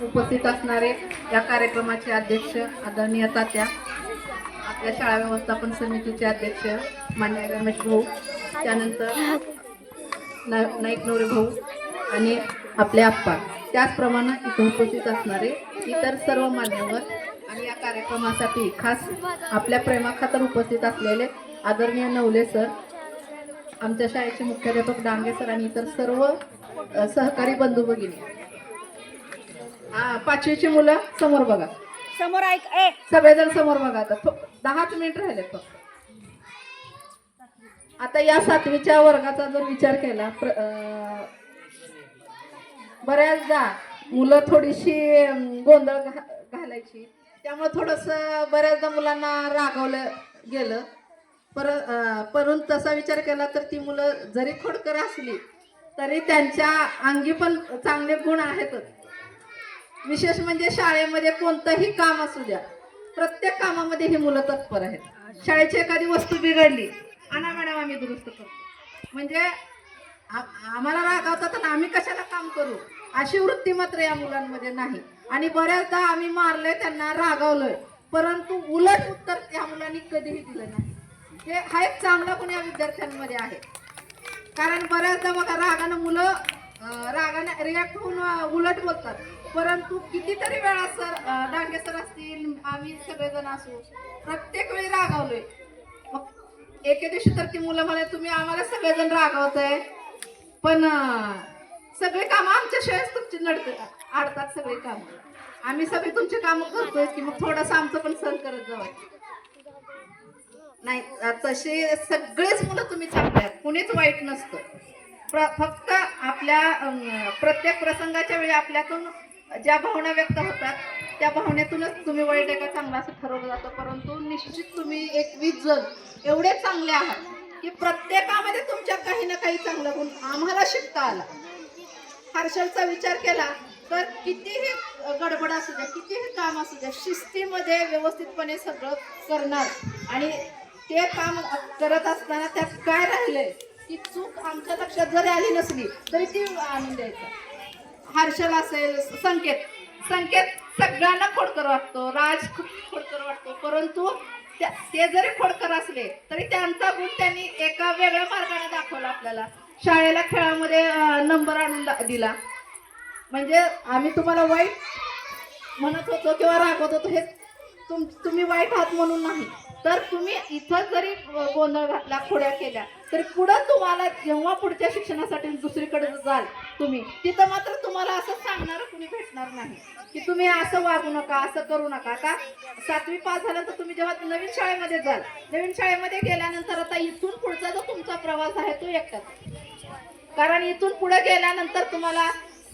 उपस्थित असणारे या कार्यक्रमाचे अध्यक्ष आदरणीय तात्या आपल्या शाळा व्यवस्थापन समितीचे अध्यक्ष मान्य रमेश भाऊ त्यानंतर ना- नाईक नवरे भाऊ आणि आपले आप्पा. त्याचप्रमाणे इथं उपस्थित असणारे इतर सर्व मान्यवर आणि या कार्यक्रमासाठी खास आपल्या प्रेमाखातर उपस्थित असलेले आदरणीय नवले सर आमच्या शाळेचे मुख्याध्यापक डांगे सर आणि इतर सर्व सहकारी बंधू भगिनी. हा पाचवीची मुलं समोर बघा. समोर ऐक ए. सगळेजण समोर बघा आता. दहाच मिनिट राहिले फक्त. आता या सातवीच्या वर्गाचा जर विचार केला बऱ्याचदा मुलं थोडीशी गोंधळ घालायची. त्यामुळे थोडस बऱ्याचदा मुलांना रागवलं गेलं. पर परंतु तसा विचार केला तर ती मुलं जरी खोडकर असली तरी त्यांच्या अंगी पण चांगले गुण आहेतच. विशेष म्हणजे शाळेमध्ये कोणतंही काम असू द्या प्रत्येक कामामध्ये ही मुलं तत्पर आहेत. शाळेची एखादी वस्तू बिघडली आणा मॅडम आम्ही दुरुस्त करतो. म्हणजे आम्हाला रागावतात तर आम्ही कशाला काम करू? अशी वृत्ती मात्र या मुलांमध्ये नाही. आणि बऱ्याचदा आम्ही मारलंय त्यांना रागावलोय. परंतु उलट उत्तर त्या मुलांनी कधीही दिलं नाही. हे हा एक चांगला गुण या विद्यार्थ्यांमध्ये आहे. कारण बऱ्याचदा बघा रागानं मुलं रागानं रागाने रिॲक्ट होऊन उलट बोलतात. परंतु कितीतरी वेळा सर अं, डांगे सर असतील आम्ही सगळेजण असू प्रत्येक वेळी रागावलोय. मग एके दिवशी तर ती मुलं म्हणे तुम्ही आम्हाला सगळेजण रागावताय. पण सगळे कामं आमच्याशिवायच तुमची नडत आडतात सगळे कामं. आम्ही सगळे तुमचे कामं करतोय की मग थोडंसं आमचं पण सहन करत जावं. नाही तसे सगळेच मुलं तुम्ही चांगले आहेत कुणीच वाईट नसतं. प्र फक्त आपल्या प्रत्येक प्रसंगाच्या वेळी आपल्यातून ज्या भावना व्यक्त होतात त्या भावनेतूनच तुम्ही वाईट आहे का चांगला असं ठरवलं जातं. परंतु निश्चित तुम्ही एकवीस जण एवढे चांगले आहात की प्रत्येकामध्ये तुमच्या काही ना काही चांगला गुण आम्हाला शिकता आला. हर्षलचा विचार केला तर कितीही गडबड असू द्या कितीही काम असू द्या शिस्तीमध्ये व्यवस्थितपणे सगळं करणार. आणि ते काम करत असताना त्यात काय राहिलंय? की चूक आमच्या लक्षात जरी आली नसली तरी ती आणून द्यायचं. हर्षल असेल संकेत. संकेत सगळ्यांना खोडकर वाटतो. राज खूप खोडकर वाटतो. परंतु त्या- ते जरी खोडकर असले तरी त्यांचा गुण त्यांनी एका वेगळ्या मार्गाने दाखवला आपल्याला. शाळेला खेळामध्ये नंबर आणून दिला. म्हणजे आम्ही तुम्हाला वाईट म्हणत होतो किंवा रागवत होतो हे तुम तुम्ही वाईट आहात म्हणून नाही. तर तुम्ही इथं जरी गोंधळ घातला खोड्या केल्या तरी पुढं तुम्हाला जेव्हा पुढच्या शिक्षणासाठी दुसरीकडे जाल तुम्ही तिथं मात्र तुम्हाला असं सांगणार कुणी भेटणार नाही. की तुम्ही असं वागू नका असं करू नका. आता सातवी पास झाल्यानंतर तुम्ही जेव्हा नवीन शाळेमध्ये जाल नवीन शाळेमध्ये गेल्यानंतर आता इथून पुढचा जो तुमचा प्रवास आहे तो एकटाच. कारण इथून पुढे गेल्यानंतर तुम्हाला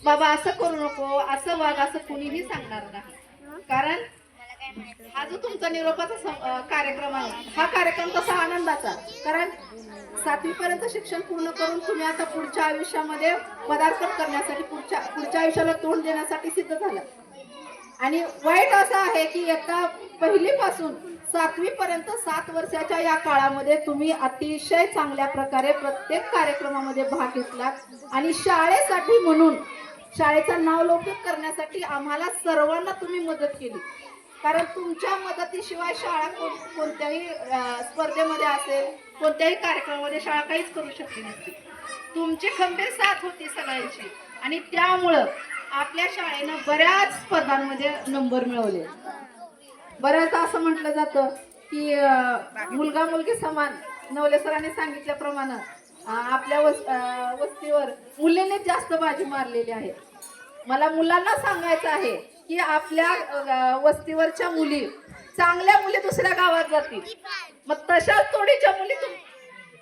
बाबा असं करू नको असं वाग असं कुणीही सांगणार नाही. कारण हा जो तुमचा निरोपाचा कार्यक्रम आहे हा कार्यक्रम तसा आनंदाचा? कारण सातवीपर्यंत शिक्षण पूर्ण करून तुम्ही आता पुढच्या आयुष्यामध्ये पदार्पण करण्यासाठी पुढच्या पुढच्या आयुष्याला तोंड देण्यासाठी सिद्ध झाला. आणि वाईट असं आहे की एका पहिलीपासून सातवी पर्यंत सात वर्षाच्या या काळामध्ये तुम्ही अतिशय चांगल्या प्रकारे प्रत्येक कार्यक्रमामध्ये भाग घेतला आणि शाळेसाठी म्हणून शाळेचं नावलौकिक करण्यासाठी आम्हाला सर्वांना तुम्ही मदत केली. कारण तुमच्या मदतीशिवाय शाळा कोण कोणत्याही स्पर्धेमध्ये असेल कोणत्याही कार्यक्रमामध्ये शाळा काहीच करू शकली नसती. तुमची खंबीर साथ होती सगळ्यांची. आणि त्यामुळं आपल्या शाळेनं बऱ्याच स्पर्धांमध्ये नंबर मिळवले. बऱ्याचदा असं म्हटलं जातं की मुलगा मुलगी समान. नवले सरांनी सांगितल्याप्रमाणे आपल्या वस वस्तीवर मुलीने जास्त बाजी मारलेली आहे. मला मुलांना सांगायचं आहे की आपल्या वस्तीवरच्या मुली चांगल्या मुली दुसऱ्या गावात जातील. मग तशाच तोडीच्या मुली तुम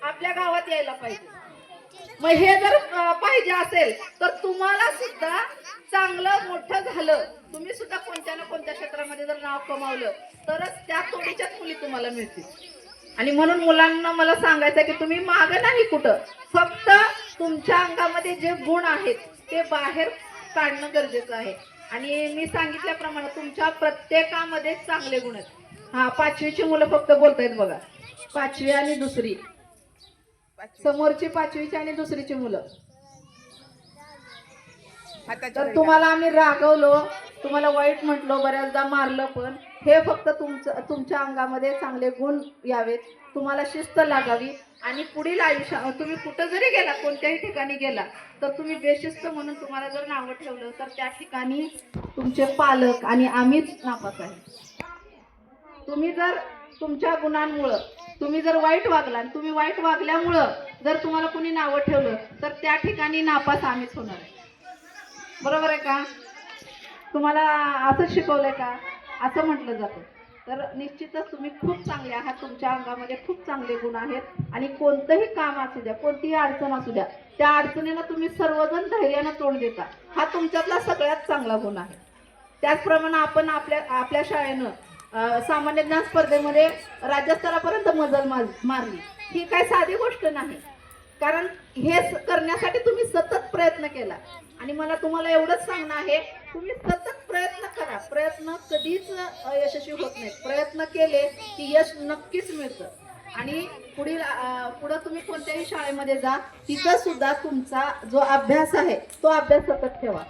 आपल्या गावात यायला पाहिजे. मग हे जर पाहिजे असेल तर तुम्हाला सुद्धा चांगलं मोठं झालं. तुम्ही सुद्धा कोणत्या ना कोणत्या क्षेत्रामध्ये जर नाव कमावलं तरच त्या तोडीच्याच मुली तुम्हाला मिळतील. आणि म्हणून मुलांना मला सांगायचं की तुम्ही मागं नाही कुठं. फक्त तुमच्या अंगामध्ये जे गुण आहेत ते बाहेर काढणं गरजेचं आहे. आणि मी सांगितल्याप्रमाणे तुमच्या प्रत्येकामध्ये चांगले गुण आहेत. हा पाचवीची मुलं फक्त बोलतायत बघा. पाचवी आणि दुसरी. समोरची पाचवीची आणि दुसरीची मुलं. तर तुम्हाला आम्ही रागवलो तुम्हाला वाईट म्हटलं बऱ्याचदा मारलं पण हे फक्त तुमचं तुमच्या अंगामध्ये चांगले गुण यावेत. तुम्हाला शिस्त लागावी आणि पुढील आयुष्या तुम्ही कुठं जरी गेला कोणत्याही ठिकाणी गेला तर तुम्ही बेशिस्त म्हणून तुम्हाला जर नावं ठेवलं तर त्या ठिकाणी तुमचे पालक आणि आम्हीच नापास आहे. तुम्ही जर तुमच्या गुणांमुळं तुम्ही जर वाईट वागला आणि तुम्ही वाईट वागल्यामुळं जर तुम्हाला कुणी नावं ठेवलं तर त्या ठिकाणी नापास आम्हीच होणार आहे. बरोबर आहे का? तुम्हाला असंच शिकवलंय का? असं म्हटलं जातं. तर निश्चितच तुम्ही खूप चांगले आहात. तुमच्या अंगामध्ये खूप चांगले गुण आहेत. आणि कोणतंही काम असू द्या कोणतीही अडचण असू द्या त्या अडचणीला तुम्ही सर्वजण धैर्यानं तोंड देता. हा तुमच्यातला सगळ्यात चांगला गुण आहे. त्याचप्रमाणे आपण आपल्या आपल्या शाळेनं सामान्य ज्ञान स्पर्धेमध्ये राज्यस्तरापर्यंत मजल मारली. ही काय साधी गोष्ट नाही. कारण हे स- करण्यासाठी तुम्ही सतत प्रयत्न केला. आणि मला तुम्हाला एवढंच सांगणं आहे तुम्ही सतत प्रयत्न करा. प्रयत्न कधीच यशस्वी होत नाहीत. प्रयत्न केले की यश नक्कीच मिळतं. आणि पुढील पुढं तुम्ही कोणत्याही शाळेमध्ये जा तिथं सुद्धा तुमचा जो अभ्यास आहे तो अभ्यास सतत ठेवा.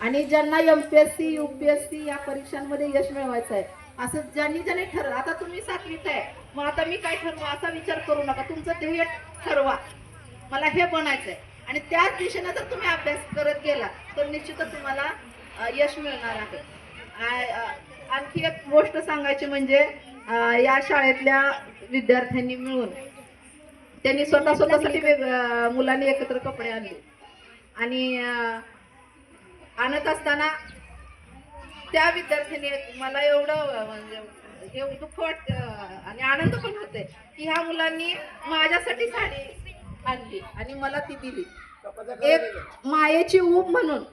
आणि ज्यांना M P S C U P S C या परीक्षांमध्ये यश मिळवायचं आहे असं ज्यांनी ज्यांनी ठरवलं आता तुम्ही सातवीत आहे मग आता मी काय ठरवा असा विचार करू नका. तुमचं ध्येय ठरवा. मला हे बनायचं आहे आणि त्याच दिशेनं जर तुम्ही अभ्यास करत गेला तर निश्चितच तुम्हाला यश मिळणार आहे. आणखी एक गोष्ट सांगायची म्हणजे या शाळेतल्या विद्यार्थ्यांनी मिळून त्यांनी स्वतः स्वतःसाठी मुलांनी एकत्र कपडे आणले. आणि आणत असताना त्या विद्यार्थ्यांनी मला एवढं म्हणजे हे दुःख वाटत आणि आनंद पण होते की ह्या मुलांनी माझ्यासाठी साडी आणली आणि मला ती दिली. एक मायेची ऊब म्हणून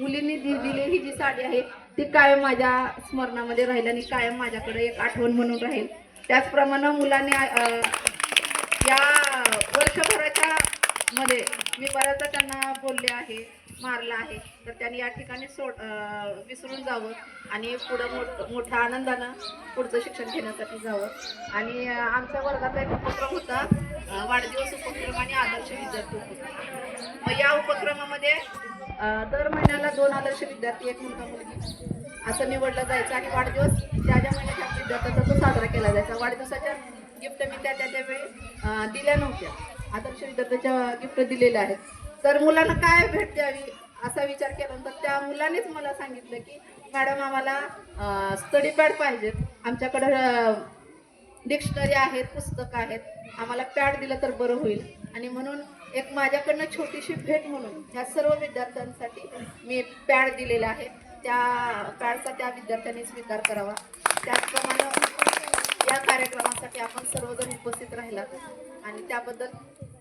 मुलींनी दिलेली जी साडी आहे ती कायम माझ्या स्मरणामध्ये राहील आणि कायम माझ्याकडे एक आठवण म्हणून राहील. त्याचप्रमाणे मुलांनी या वर्षभराच्या मध्ये मी बऱ्याचदा त्यांना बोलले आहे मारलं आहे. तर त्यांनी या ठिकाणी सोड विसरून जावं आणि पुढं मोठ मोठ्या आनंदानं पुढचं शिक्षण घेण्यासाठी जावं. आणि आमच्या वर्गाचा एक उपक्रम होता वाढदिवस उपक्रम आणि आदर्श विद्यार्थी उपक्रम. मग या उपक्रमामध्ये दर महिन्याला दोन आदर्श विद्यार्थी एक मुलगा मुलगी. असं निवडलं जायचं आणि वाढदिवस ज्या ज्या महिन्याच्या विद्यार्थ्याचा तो साजरा केला जायचा. वाढदिवसाच्या गिफ्ट मी त्या त्या त्यावेळी दिल्या नव्हत्या. आदर्श विद्यार्थ्याच्या गिफ्ट दिलेल्या आहेत. तर मुलांना काय भेट द्यावी असा विचार केल्यानंतर त्या मुलानेच मला सांगितलं की मॅडम आम्हाला स्टडी पॅड पाहिजेत. आमच्याकडं डिक्शनरी आहेत पुस्तकं आहेत. आम्हाला पॅड दिलं तर बरं होईल. आणि म्हणून एक माझ्याकडनं छोटीशी भेट म्हणून ह्या सर्व विद्यार्थ्यांसाठी मी पॅड दिलेला आहे. त्या पॅडचा त्या विद्यार्थ्यांनी स्वीकार करावा. त्याचप्रमाणे या कार्यक्रमासाठी आपण सर्वजण उपस्थित राहिलात. आणि त्याबद्दल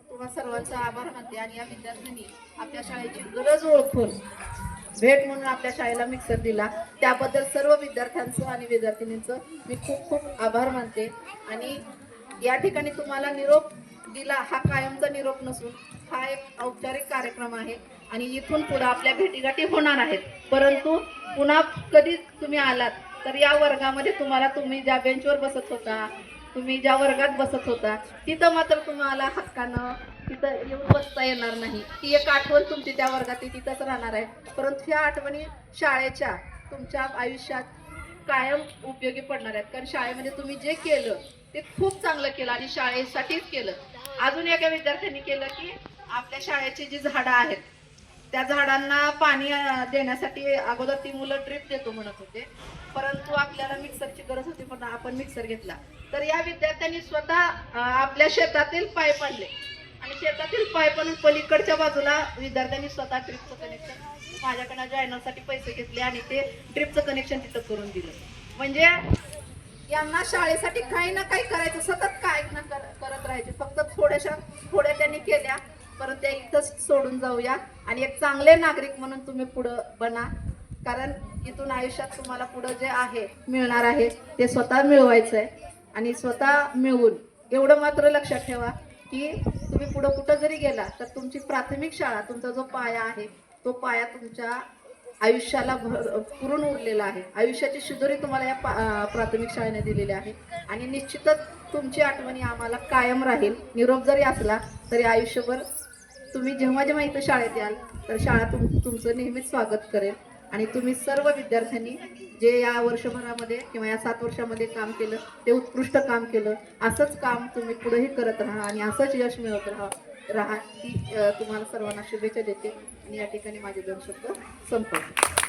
तुम्हा सर्वांचा आभार मानते आणि या विद्यार्थ्यांनी आपल्या शाळेची गरज ओळखून भेट म्हणून आपल्या शाळेला मिक्सर दिला. त्याबद्दल सर्व विद्यार्थ्यांचं आणि विद्यार्थिनींचं मी खूप खूप आभार मानते. आणि या ठिकाणी तुम्हाला निरोप दिला हा कायमचा निरोप नसून हा एक औपचारिक कार्यक्रम आहे आणि इथून पुढे आपल्या भेटीगाठी होणार आहेत. परंतु पुन्हा कधी तुम्ही आलात तर या वर्गामध्ये तुम्हाला तुम्ही ज्या बेंचवर बसत होता तुम्ही ज्या वर्गात बसत होता तिथं मात्र तुम्हाला हक्कानं तिथं येऊन बसता येणार नाही. ती एक आठवण तुमची त्या वर्गात तिथंच राहणार आहे. परंतु ह्या आठवणी शाळेच्या तुमच्या आयुष्यात कायम उपयोगी पडणार आहेत. कारण शाळेमध्ये तुम्ही जे केलं ते खूप चांगलं केलं आणि शाळेसाठीच केलं. अजून एका विद्यार्थ्यांनी केलं की आपल्या शाळेची जी झाडं आहेत त्या झाडांना पाणी देण्यासाठी अगोदर ती मुलं ट्रीप देतो म्हणत होते. परंतु आपल्याला मिक्सरची गरज होती पण आपण मिक्सर घेतला. तर या विद्यार्थ्यांनी स्वतः आपल्या शेतातील पाय पाडले. आणि शेतातील पाय पाडून पलीकडच्या बाजूला विद्यार्थ्यांनी स्वतः ट्रीपचं कनेक्शन माझ्याकडनं जॉयनरसाठी पैसे घेतले आणि ते ट्रीपचं कनेक्शन तिथं करून दिलं. म्हणजे यांना शाळेसाठी काही ना काही करायचं सतत काय ना कर- करत राहायचे. फक्त थोड्याशा थोड्या त्यांनी केल्या. परत त्या इथंच सोडून जाऊया. आणि एक चांगले नागरिक म्हणून तुम्ही पुढं बना. कारण इथून आयुष्यात तुम्हाला पुढं जे आहे मिळणार आहे ते स्वतः मिळवायचं आहे. आणि स्वतः मिळवून एवढं मात्र लक्षात ठेवा की तुम्ही पुढं कुठं जरी गेला तर तुमची प्राथमिक शाळा तुमचा जो पाया आहे तो पाया तुमच्या आयुष्याला भर पुरून उरलेला आहे. आयुष्याची शिदोरी तुम्हाला या प्राथमिक शाळेने दिलेली आहे. आणि निश्चितच तुमची आठवणी आम्हाला कायम राहील. निरोप जरी असला तरी आयुष्यभर तुम्ही जेव्हा जेव्हा इथं शाळेत याल तर शाळा तुम तुमचं नेहमीच स्वागत करेल. आणि तुम्ही सर्व विद्यार्थ्यांनी जे या वर्षभरामध्ये किंवा या सात वर्षामध्ये काम केलं ते उत्कृष्ट काम केलं असंच काम तुम्ही पुढेही करत राहा आणि असंच यश मिळवत राहा. राहा. ती तुम्हाला सर्वांना शुभेच्छा देते आणि या ठिकाणी माझे दोन शब्द संपवतो.